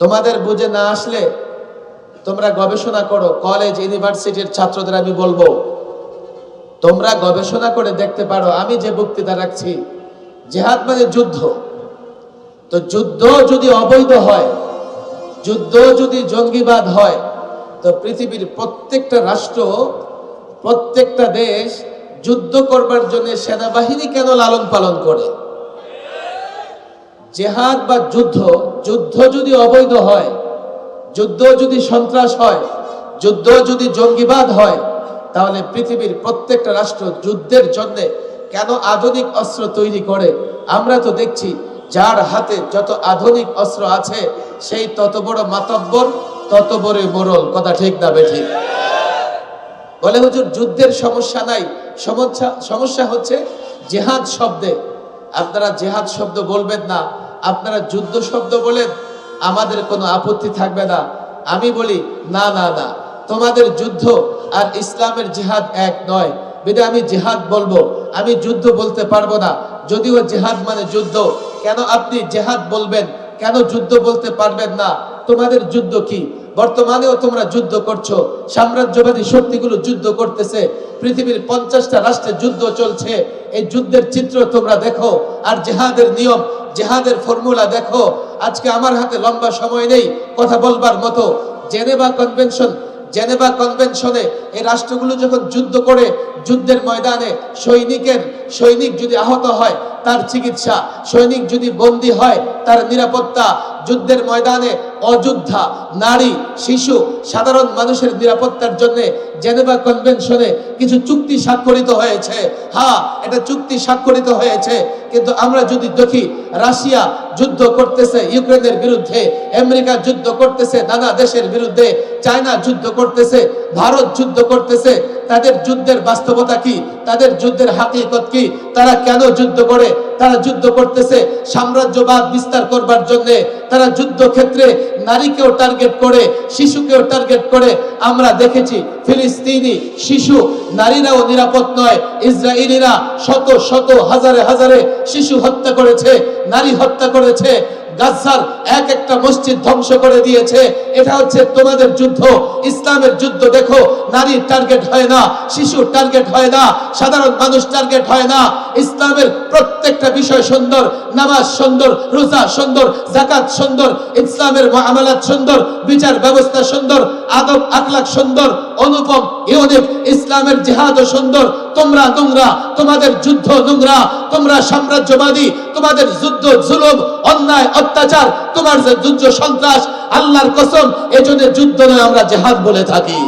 তোমাদের বুঝে না আসলে তোমরা গবেষণা করো কলেজ ইউনিভার্সিটির ছাত্রদের আমি বলব। তোমরা গবেষণা করে দেখতে পারো, আমি যে বক্তৃতা রাখছি, জেহাদ মানে যুদ্ধ। তো যুদ্ধ যদি অবৈধ হয়, যুদ্ধ যদি জঙ্গিবাদ হয়, তো পৃথিবীর প্রত্যেকটা রাষ্ট্র, প্রত্যেকটা দেশ যুদ্ধ করবার জন্য সেনাবাহিনী কেন লালন পালন করে? জেহাদ বা যুদ্ধ যুদ্ধ যদি অবৈধ হয়, যুদ্ধ যদি সন্ত্রাস হয়, যুদ্ধ যদি জঙ্গিবাদ হয়, তাহলে পৃথিবীর প্রত্যেকটা রাষ্ট্র যুদ্ধের জন্য কেন আধুনিক অস্ত্র তৈরি করে? আমরা তো দেখছি যার হাতে যত আধুনিক অস্ত্র আছে, সেই তত বড় মাতব্বর, তত বড় মোরল। কথা ঠিক না বেঠিক বলে হুজুর, যুদ্ধের সমস্যা নাই। সমস্যা সমস্যা হচ্ছে জেহাদ শব্দে। আপনারা জেহাদ শব্দ বলবেন না। আপনারা যুদ্ধ শব্দ বলেন, আমাদের কোনো আপত্তি থাকবে না। আমি বলি, না না না, তোমাদের যুদ্ধ আর ইসলামের জেহাদ এক নয়। বিদে, আমি জেহাদ বলব, আমি যুদ্ধ বলতে পারব না। যদিও জেহাদ মানে যুদ্ধ, কেন আপনি জেহাদ বলবেন? কেন যুদ্ধ বলতে পারবেন না? তোমাদের যুদ্ধ কি? বর্তমানেও তোমরা যুদ্ধ করছ, সাম্রাজ্যবাদী শক্তিগুলো যুদ্ধ করতেছে পৃথিবীর পঞ্চাশটা রাষ্ট্রে যুদ্ধ চলছে। এই যুদ্ধের চিত্র তোমরা দেখো। আর জেহাদের নিয়ম, জেহাদের ফর্মুলা দেখো। আজকে আমার হাতে লম্বা সময় নেই কথা বলবার মতো। জেনেভা কনভেনশন, জেনেভা কনভেনশনে এই রাষ্ট্রগুলো যখন যুদ্ধ করে, যুদ্ধের ময়দানে সৈনিকের, সৈনিক যদি আহত হয়, তার চিকিৎসা, সৈনিক যদি বন্দী হয়, তার নিরাপত্তা, যুদ্ধের ময়দানে অযোদ্ধা, নারী, শিশু, সাধারণ মানুষের নিরাপত্তার জন্য জেনেভা কনভেনশনে কিছু চুক্তি স্বাক্ষরিত হয়েছে। হ্যাঁ এটা চুক্তি স্বাক্ষরিত হয়েছে। কিন্তু আমরা যদি দেখি, রাশিয়া যুদ্ধ করতেছে ইউক্রেনের বিরুদ্ধে, আমেরিকা যুদ্ধ করতেছে নানা দেশের বিরুদ্ধে, চায়না যুদ্ধ করতেছে, ভারত যুদ্ধ করতেছে, তাদের যুদ্ধের বাস্তবতা কি? তাদের যুদ্ধের হাকিকত কি? তারা কেন যুদ্ধ করে? তারা যুদ্ধ করতেছে সাম্রাজ্যবাদ বিস্তার করবার জন্য। তারা যুদ্ধ ক্ষেত্রে নারীকেও টার্গেট করে, শিশুকেও টার্গেট করে, আমরা দেখেছি ফিলিস্তিনি শিশু নারীরাও নিরাপদ নয়, ইসরায়েলিরা শত শত, হাজারে হাজারে শিশু হত্যা করেছে, নারী হত্যা করেছে গাজার এক একটা মসজিদ ধ্বংস করে দিয়েছে। এটা হচ্ছে তোমাদের যুদ্ধ। ইসলামের যুদ্ধ দেখো, নারীর টার্গেট হয় না শিশু টার্গেট হয় না, সাধারণ মানুষ টার্গেট হয় না। ইসলামের প্রত্যেকটা বিষয় সুন্দর, নামাজ সুন্দর, রোজা সুন্দর জাকাত সুন্দর, ইসলামের মামলাত সুন্দর, বিচার ব্যবস্থা সুন্দর আদব আখলাক সুন্দর, অনুপম ইউনিক ইসলামের জেহাদ সুন্দর। তোমরা নোংরা, তোমাদের যুদ্ধ নোংরা, তোমরা সাম্রাজ্যবাদী, তোমাদের যুদ্ধ জুলুম, অন্যায়, অত্যাচার, তোমার যে যুদ্ধ সন্ত্রাস, আল্লাহর কসম এজন্য যুদ্ধ নয়, আমরা জেহাদ বলে থাকি।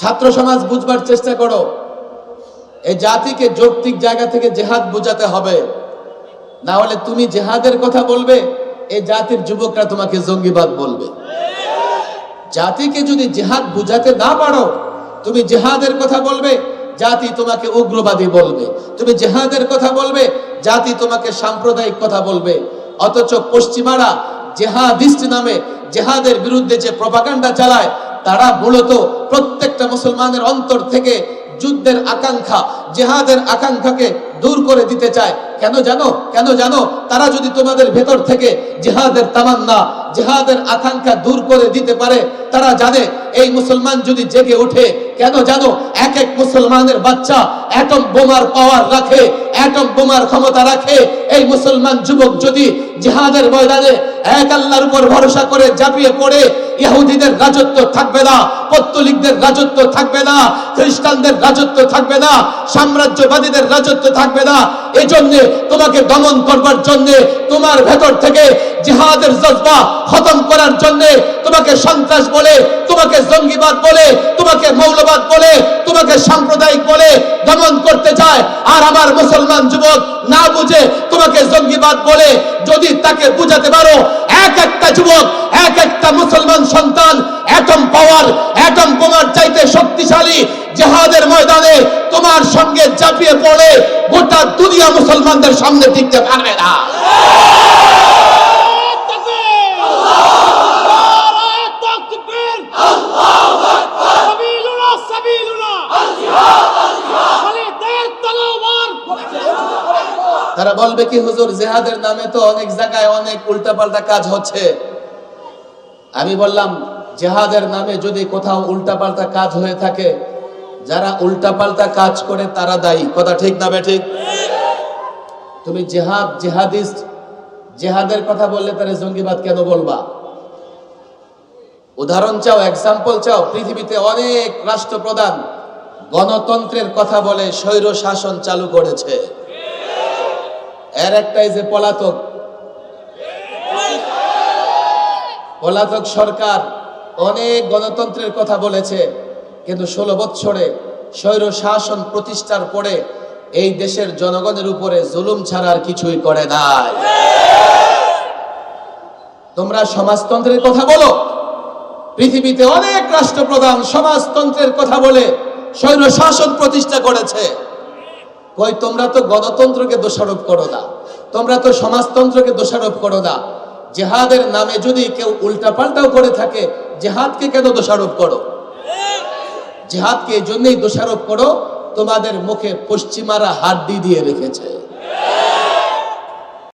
ছাত্র সমাজ বুঝবার চেষ্টা করো, এই জাতিকে যৌক্তিক জায়গা থেকে জেহাদ বুঝাতে হবে। না হলে তুমি জেহাদের কথা বলবে, এই জাতির যুবকরা তোমাকে জঙ্গিবাদ বলবে। জাতিকে যদি জেহাদ বুঝাতে না পারো, তুমি জেহাদের কথা বলবে, জাতি তোমাকে উগ্রবাদী বলবে। তুমি জেহাদের কথা বলবে, জাতি তোমাকে সাম্প্রদায়িক কথা বলবে। অথচ পশ্চিমারা জেহাদিস্ট নামে জেহাদের বিরুদ্ধে যে প্রপাগান্ডা চালায়, তারা মূলত প্রত্যেকটা মুসলমানের অন্তর থেকে যুদ্ধের আকাঙ্ক্ষা, জেহাদের আকাঙ্ক্ষাকে দূর করে দিতে চায়। কেন জানো? কেন জানো? তারা যদি তোমাদের ভেতর থেকে জেহাদের তামান্না জেহাদের আকাঙ্ক্ষা দূর করে দিতে পারে, তারা জানে এই মুসলমান যদি জেগে ওঠে, কেন জানো? এক এক মুসলমানের বাচ্চা অ্যাটম বোমার পাওয়ার রাখে অ্যাটম বোমার ক্ষমতা রাখে, এই মুসলমান যুবক যদি জিহাদের ময়দানে এক আল্লাহর উপর ভরসা করে ঝাঁপিয়ে পড়ে, ইহুদিদের রাজত্ব থাকবে না, পত্তলিকদের রাজত্ব থাকবে না, খ্রিস্টানদের রাজত্ব থাকবে না, সাম্রাজ্যবাদীদের রাজত্ব থাকবে না এই জন্য তোমাকে দমন করবার জন্য, তোমার ভেতর থেকে জিহাদের জজবা খতম করার জন্য তোমাকে সন্ত্রাস বলে, তোমাকে জঙ্গিবাদ বলে, তোমাকে মৌলবাদ বলে, তোমাকে সাম্প্রদায়িক বলে দমন করতে চায়, আর আমার মুসলমান যুবক না বুঝে তোমাকে জঙ্গিবাদ বলে, যদি তাকে বুঝাতে পারো, এক একটা যুবক, এক একটা মুসলমান সন্তান অ্যাটম পাওয়ার অ্যাটম বোমার চাইতে শক্তিশালী জেহাদের ময়দানে তোমার সঙ্গে চাপিয়ে পড়ে, গোটা দুনিয়া মুসলমানদের সামনে টিকতে পারবে না। তার বলবে কি, হুজুর, জেহাদের নামে তো অনেক জায়গায় অনেক উল্টাপাল্টা কাজ হচ্ছে। আমি বললাম, জেহাদের নামে যদি কোথাও উল্টাপাল্টা কাজ হয়ে থাকে, যারা উল্টাপাল্টা কাজ করে তারা দায়ী। কথা ঠিক না ঠিক? তুমি জেহাদ, জেহাদিস্ট, জেহাদের কথা বললে তারা জঙ্গিবাদ কেন বলবা? উদাহরণ চাও এক্সাম্পল চাও, পৃথিবীতে অনেক রাষ্ট্রপ্রধান গণতন্ত্রের কথা বলে স্বৈর শাসন চালু করেছে। এর একটাই যে পলাতক। পলাতক সরকার অনেক গণতন্ত্রের কথা বলেছে, কিন্তু ষোলো বৎসরে স্বৈর শাসন প্রতিষ্ঠার পরে এই দেশের জনগণের উপরে জুলুম ছাড়া আর কিছুই করে নাই। তোমরা সমাজতন্ত্রের কথা বলো। পৃথিবীতে অনেক রাষ্ট্রপ্রধান সমাজতন্ত্রের কথা বলে স্বৈর শাসন প্রতিষ্ঠা করেছে। কই, তোমরা তো গণতন্ত্রকে দোষারোপ করো না। তোমরা তো সমাজতন্ত্রকে দোষারোপ করো না। জেহাদের নামে যদি কেউ উল্টাপাল্টাও করে থাকে, জেহাদকে কেন দোষারোপ করো? জেহাদকে এই জন্যই দোষারোপ করো, তোমাদের মুখে পশ্চিমারা হাড্ডি দিয়ে রেখেছে।